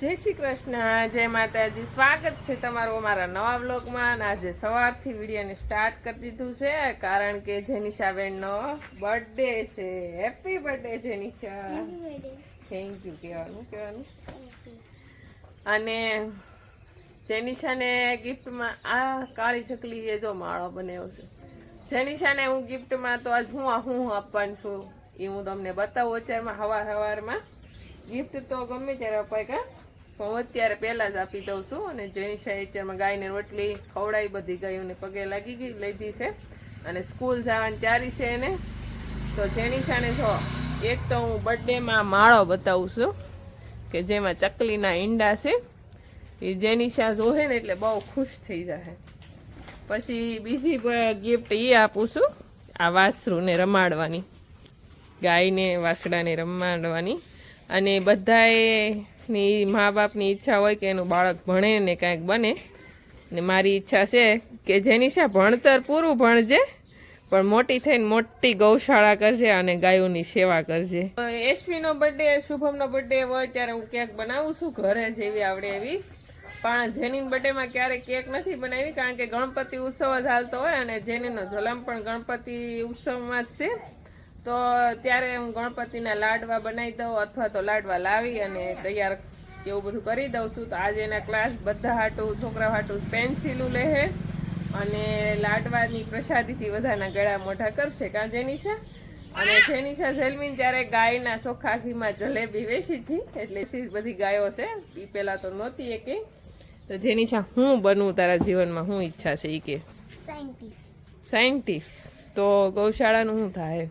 જય શ્રી કૃષ્ણ, જય માતાજી. સ્વાગત છે તમારું અમારા નવા બ્લોગમાં આજે સવારથી વિડીયોને સ્ટાર્ટ કરી દીધું છે, કારણ કે જેનિશાબેનનો બર્થડે છે. Happy birthday Jenisha. Thank you કહેવાનું કહેવાનું. અને જેનિશાને ગિફ્ટમાં, આ કાળી ચકલી એ જો માળો બનાવ્યો છે. જેનિશાને હું ગિફ્ટમાં તો આજ હું હું આપવાનું છું, એ હું તમને બતાવું. અત્યારમાં હવાર હવારમાં ગિફ્ટ તો ગમે ત્યારે અપાય, કા? હું અત્યારે પહેલાં જ આપી દઉં છું અને જેનિશા અત્યારમાં ગાયને રોટલી, ખવડાવી બધી ગાયોને પગે લાગી ગઈ, લીધી છે. અને સ્કૂલ જવાની તૈયારી છે એને. તો જેનિશાને જો, એક તો હું બર્થડેમાં માળો બતાવું છું કે જેમાં ચકલીના ઈંડા છે. એ જેનિશા જોહે ને એટલે બહુ ખુશ થઈ જાય પછી બીજી ગિફ્ટ એ આપું છું, આ વાસરુને રમાડવાની. ગાયને, વાસડાને રમાડવાની. અને બધાએની મા બાપની ઈચ્છા હોય કે એનું બાળક ભણે ને કાંઈક બને. ને મારી ઈચ્છા છે કે જેનિશા ભણતર પૂરું ભણજે, પણ મોટી થઈને મોટી ગૌશાળા કરજે અને ગાયોની સેવા કરજે. એશવીનો બર્થડે શુભમનો બર્થડે હોય ત્યારે હું કેક બનાવું છું ઘરે જેવી આવડે એવી. પણ જેની બર્થડેમાં ક્યારેય કેક નથી બનાવી, કારણ કે ગણપતિ ઉત્સવ જ હાલતો હોય અને જેનીનો જલમ પણ ગણપતિ ઉત્સવમાં જ છે. તો ત્યારે હું ગણપતિના લાડવા બનાવી દઉં અથવા તો લાડવા લાવી અને તૈયાર એવું બધું કરી દઉં છું. તો આજે એના ક્લાસ બધા હાટું છોકરા હાટું પેન્સિલું લેહે અને લાડવાની પ્રસાદીથી બધાના ગળા મોઢા કરશે. કાં જેનિશા અને જેનિશા જલમીન ત્યારે ગાયના ચોખ્ખા ઘીમાં જલેબી વેચી હતી એટલે બધી ગાયો છે એ પહેલાં તો નહોતી એ કે તો જેનિશા હું બનવું તારા જીવનમાં શું ઈચ્છા છે એ કે. સાયન્ટિસ્ટ સાયન્ટિસ્ટ તો ગૌશાળાનું શું થાય?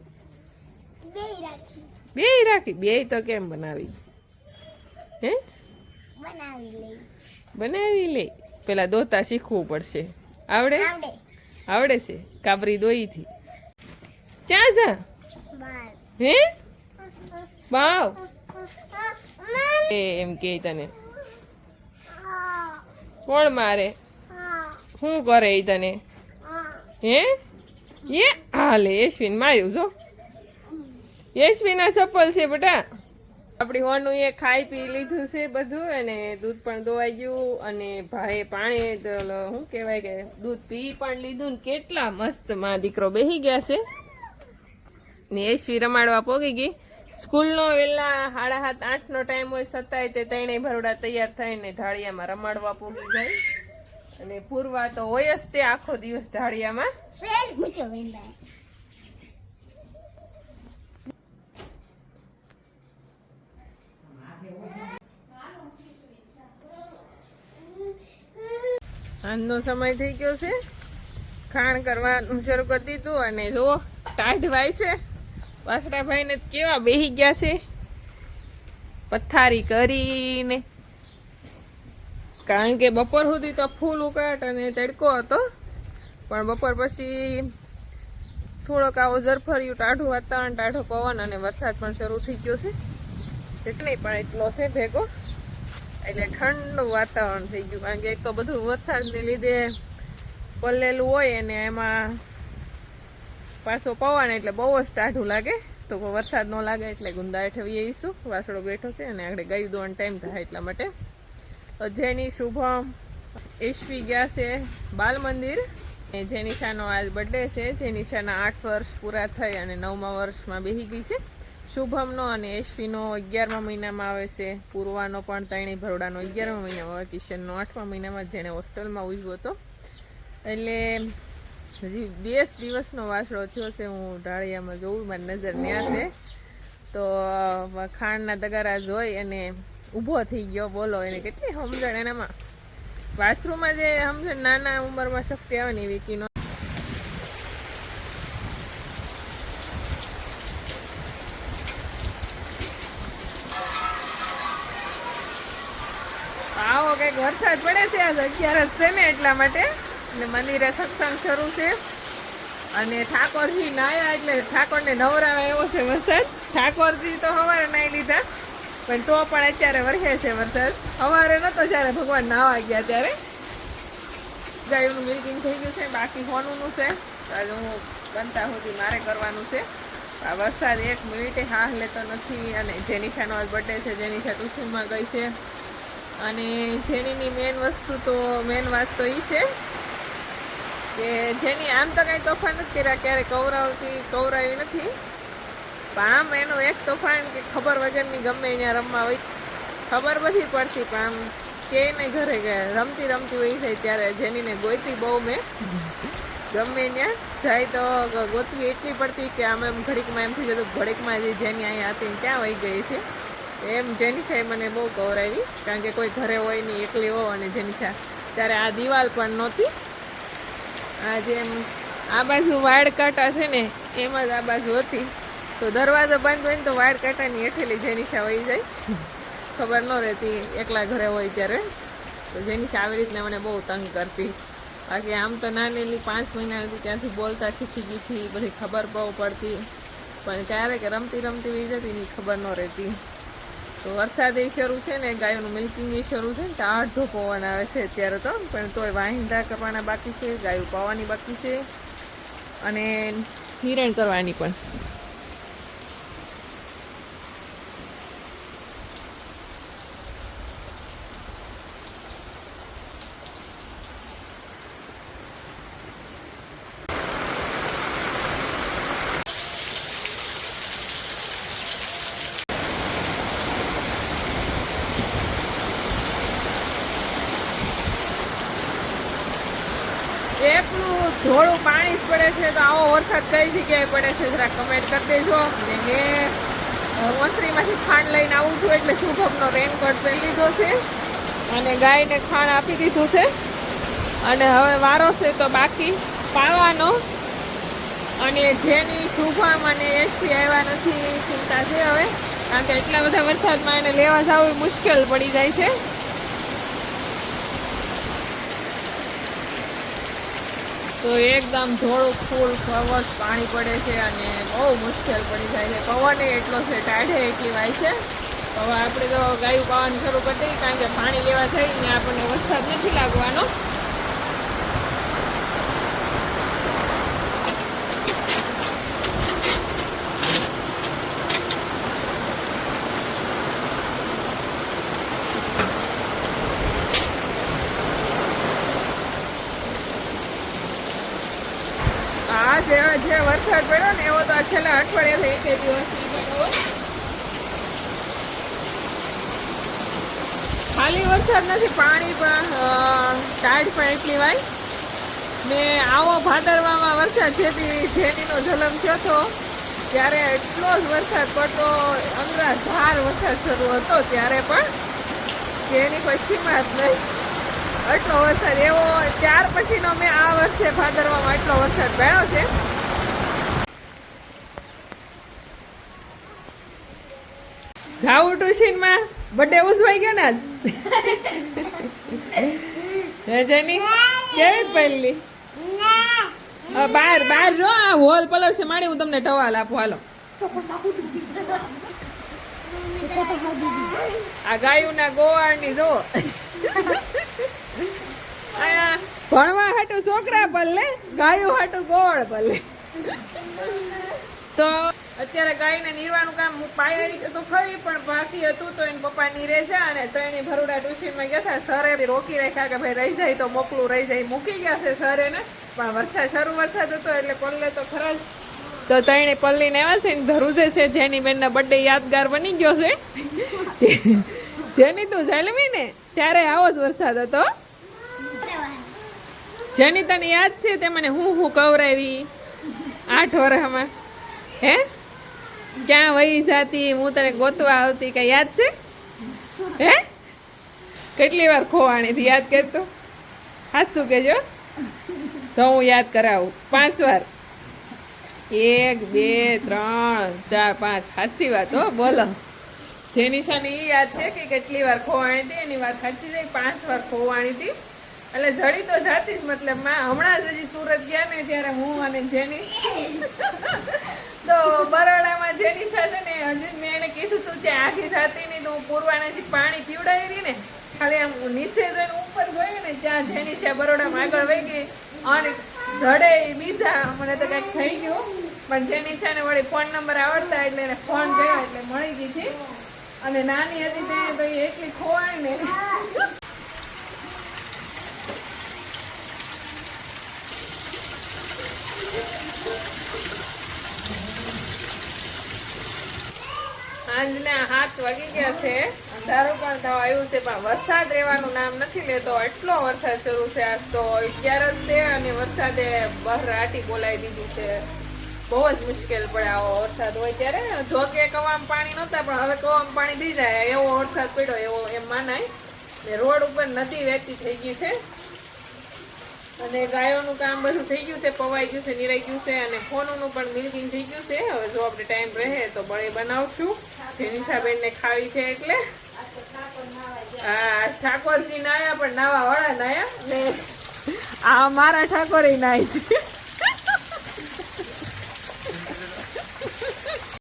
બે રાખી. બે તો કેમ બનાવી? હે? બનાવી લે પેલા દોતા શીખવું પડશે. આવડે? આવડે. છે. કાબરી દોઈથી. ક્યાં જા? બાર. હે? બાવ. એ એમ કે તને. કોણ મારે? શું કરે એ તને? હે? એ હાલે એશ્વિન માર્યું જો. યશવીના ચપ્પલ છે બેટા. આપણી હોનું એ ખાઈ પી લીધું છે બધું અને દૂધ પણ દોવાઈ ગયું અને ભાઈ પાણી શું કહેવાય કે દૂધ પી પણ લીધું ને કેટલા મસ્તમાં દીકરો બેસી ગયા છે. ને યશવી રમાડવા પોગી ગઈ. સ્કૂલનો વહેલા સાડા સાત, આઠનો ટાઈમ હોય છતાંય તે ત્રણેય ભરોડા તૈયાર થઈને ઢાળિયામાં રમાડવા પોગી જાય. અને પૂરવા તો હોય જ તે આખો દિવસ ઢાળિયામાં. આજનો સમય થઈ ગયો છે. ખાણ કરવાનું શરૂ કરી દીધું અને જુઓ ટાઢ ભાઈ છે. વાસડાભાઈને કેવા બેહી ગયા છે. પથારી કરીને. કારણ કે બપોર સુધી તો ફૂલ ઉકાટ અને તડકો હતો. પણ બપોર પછી થોડોક આવો ઝરફર્યું ટાઢું વાતાવરણ, ટાઢો પવન અને વરસાદ પણ શરૂ થઈ ગયો છે. એટલે પણ એટલો છે ભેગો. એટલે ઠંડુ વાતાવરણ થઈ ગયું. કારણ કે એક તો બધું વરસાદને લીધે પલેલું હોય અને એમાં પાછો પવન એટલે બહુ જ ટાઢું લાગે. તો વરસાદ ન લાગે એટલે ગુંદા હેઠવી આવીશું વાસડો બેઠો છે અને આગળ ગાયું દોવાનો ટાઈમ થાય એટલા માટે. તો જેની શુભમ ઈશ્વી ગયા છે બાલ મંદિર. જેનિશાનો આજ બર્થડે છે. જેનિશાના આઠ વર્ષ પૂરા થઈ અને નવમા વર્ષમાં બેસી ગઈ છે. શુભમનો અને યશ્વીનો અગિયારમા મહિનામાં આવે છે. પૂર્વાનો પણ ત્રણેય ભરોડાનો અગિયારમા મહિનામાં આવે, કિશનનો આઠમા મહિનામાં જેણે હોસ્ટેલમાં ઉજવો હતો. એટલે હજી બેસ દિવસનો વાસળો થયો છે, હું ઢાળિયામાં જોઉં, મારી નજર ત્યાં છે. તો ખાંડના તગારા જોઈ અને ઊભો થઈ ગયો, બોલો, એને કેટલી સમજણ એનામાં? વાસરૂમાં જે સમજણ, નાના ઉંમરમાં શક્તિ આવે ને વિકીનો કંઈક વરસાદ પડે છે આજે અગિયારસ છે ને એટલા માટે. અને મંદિરે સત્સંગ શરૂ છે. અને ઠાકોરજી નાયા એટલે ઠાકોરને નવરાવા એવો છે વરસાદ. ઠાકોરજી તો સવારે નાહી લીધા. પણ તો પણ અત્યારે વરસે છે વરસાદ. સવારે નહોતો જ્યારે ભગવાન નાવા ગયા ત્યારે. ગાયોનું મિલ્કિંગ થઈ ગયું છે, બાકી હોનું છે. આજે હું બનતા સુધી મારે કરવાનું છે. આ વરસાદ એક મિનિટે હાહ લેતો નથી અને જેનિશાનો આજ બર્થડે છે જેનિશા ટ્યુશનમાં ગઈ છે. અને જેનીની મેન વસ્તુ તો મેન વાત તો એ છે કે જેની આમ તો કાંઈ તોફાન નથી કર્યા ક્યારે કવરાવતી કવરાવી નથી. પણ આમ એનું એક તોફાન કે ખબર વગરની ગમે અહીંયા રમવા હોય, ખબર નથી પડતી, પણ આમ કે ને ઘરે કે રમતી રમતી હોય છે ત્યારે જેનીને ગોતી બહુ મેં. ગમે ત્યાં જાય તો ગોતી એટલી પડતી કે આમ એમ ઘડીકમાં એમ થઈ જતું ઘડીકમાં જે જેની અહીંયા હતી ત્યાં વહી ગઈ છે. એમ જેનિશા મને બહુ ગૌરાવી કારણ કે કોઈ ઘરે હોય નહીં, એકલી હો અને જેનિશા ત્યારે આ દિવાલ પણ નહોતી. આ જેમ આ બાજુ વાડ કાંટા છે ને, એમ જ આ બાજુ હતી. તો દરવાજો બંધ હોય ને તો વાડ કાંટાની હેઠેલી જેનિશા વહી જાય. ખબર ન રહેતી, એકલા ઘરે હોય ત્યારે. તો જેનિશા આવી રીતના મને બહુ તંગ કરતી. બાકી આમ તો નાનેલી પાંચ મહિના હતી ત્યાંથી બોલતા, શીખી ગઈ બધી ખબર બહુ પડતી. પણ ક્યારેક રમતી રમતી વહી જતી ની ખબર ન રહેતી. તો વરસાદ એ શરૂ છે ને, ગાયોનું મિલ્કિંગ એ શરૂ છે ને, તો આઠો પવન આવે છે અત્યારે તો, પણ તોય વાહિંદા કરવાના બાકી છે, ગાયો પાવાની બાકી છે, અને હિરણ કરવાની પણ. એકલું થોડું પાણી જ પડે છે તો આવો વરસાદ કઈ જગ્યાએ પડે છે જરા કમેન્ટ કરી દેજો. ને મેં ઓસરીમાંથી ખાંડ લઈને આવું છું એટલે શુભમનો રેનકોટ પહેરી લીધો છે. અને ગાયને ખાંડ આપી દીધું છે. અને હવે વારો છે તો બાકી પાવાનો. અને જેની શુભમ અને એસી આવ્યા નથી ચિંતા છે હવે. કારણ કે એટલા બધા વરસાદમાં એને લેવા જવું મુશ્કેલ પડી જાય છે. તો એકદમ ધોળું, ફૂલ ખવસ પાણી પડે છે અને બહુ મુશ્કેલ પડી જાય છે. પવન એટલો છે ટાઢે એટલી વાય છે. હવે આપણે તો ગાયું પાવાનું શરૂ કરી કારણ કે પાણી લેવા જઈને આપણને વરસાદ નથી લાગવાનો આ જે જે વરસાદ પડ્યો ને એવો તો છેલ્લા અઠવાડિયાથી એક દિવસ પડ્યો ખાલી વરસાદ નથી, પાણી પણ ટાઈડ પણ એટલી વાય. ને આવો ભાદરવામાં વરસાદ જેથી જેનીનો જલમ થયો હતો ત્યારે એટલો જ વરસાદ પડતો અંગરાધાર વરસાદ શરૂ હતો ત્યારે પણ જેની પછીમાં જ નહીં આટલો વરસાદ એવો ત્યાર પછીનો મેં આ વર્ષે ભાદરવામાં એટલો વરસાદ પડ્યો છે. જાઉં ટ્યુશનમાં? બર્થડે ઉજવાઈ ગયો ને આજ? જેની કેવી પહેલી? બાર બહાર જો આ હોલ પલર છે માડી હું તમને ટવાલ આપું હાલો. આ ગાયુંના ગોવાળની જો. છોકરા પલ્લે ગાયું હાટું ગોળ પલ્લે તો અત્યારે ગાયને નીરવાનું કામ હું પાયેલી તો ખરી, પણ બાકી હતું તો એને પપ્પા નીરે છે અને તો એની ભરૂડા ટ્યુશનમાં ગયા હતા. સરે રોકી રાખ્યા કે ભાઈ રહી જાય તો મોકલું, રહી જાય, મૂકી ગયા છે સરે ને પણ વરસાદ શરૂ વરસાદ હતો એટલે પલ્લે તો ખરા જ. તો તઈને પલ્લીને એવા છે ને ધરુજે છે, જેની બેનના બર્થડે યાદગાર બની ગયો છે. જેની તું જલમી ને, ત્યારે આવો જ વરસાદ હતો. જેની તને યાદ છે તે મને હું હું કવરાવી? આઠ વર્ષમાં હે? ક્યાં વહી જાતી? હું તને ગોતવા આવતી કઈ યાદ છે? હે? કેટલી વાર ખોવાણી યાદ કરતો? હાસું કેજો. તો હું યાદ કરાવું. પાંચ વાર. એક, બે, ત્રણ, ચાર, પાંચ. સાચી વાત હો, બોલો. જે નિશાની એ યાદ છે કે કેટલી વાર ખોવાણી હતી એની વાત સાચી છે. પાંચ વાર ખોવાણી હતી એટલે જડી તો જાતી જ, મતલબમાં હમણાં જ હજી સુરત ગયા ને ત્યારે હું અને જેની. તો બરોડામાં જેની સાથે ને હજી મેં એને કીધું તું કે આખી જાતી ની તો હું પૂરવાને હજી પાણી પીવડાવી રહી ને, ખાલી આમ નીચે જઈને ઉપર ગઈ ને ત્યાં જેની છે બરોડામાં આગળ વહી ગઈ. અને જડે બીજા, મને તો કંઈક થઈ ગયું. પણ જેની છે ને વળી ફોન નંબર આવડતા એટલે એને ફોન કર્યો એટલે મળી ગઈ હતી. અને નાની હતી તે તો એકલી ખોવાય ને. સાંજના હાથ વાગી ગયા છે. અંધારું પણ થવા આવ્યું છે, પણ વરસાદ રહેવાનું નામ નથી લેતો. એટલો વરસાદ શરૂ છે આજ તો. અગિયારસ છે અને વરસાદે બહાર આટી બોલાવી દીધું છે. બહુ જ મુશ્કેલ પડે આવો વરસાદ હોય ત્યારે. જો કે કવામાં પાણી નહોતા, પણ હવે કવામાં પાણી થઈ જાય. એવો વરસાદ પડ્યો એવો એમ માનાય. રોડ ઉપર નદી વહેતી થઈ ગઈ છે. અને ગાયોનું કામ બધું થઈ ગયું છે, પવાઈ ગયું છે, નિરાઈ ગયું છે અને ફોનનું પણ મિલ્કિંગ થઈ ગયું છે. હવે જો આપણે ટાઈમ રહે તો બળે બનાવશું. જેનિશાબેનને ખાવી છે એટલે. હા, ઠાકોરજી નાયા, પણ નાવા વાળા નાયા ને આ મારા ઠાકોરે નાય છે.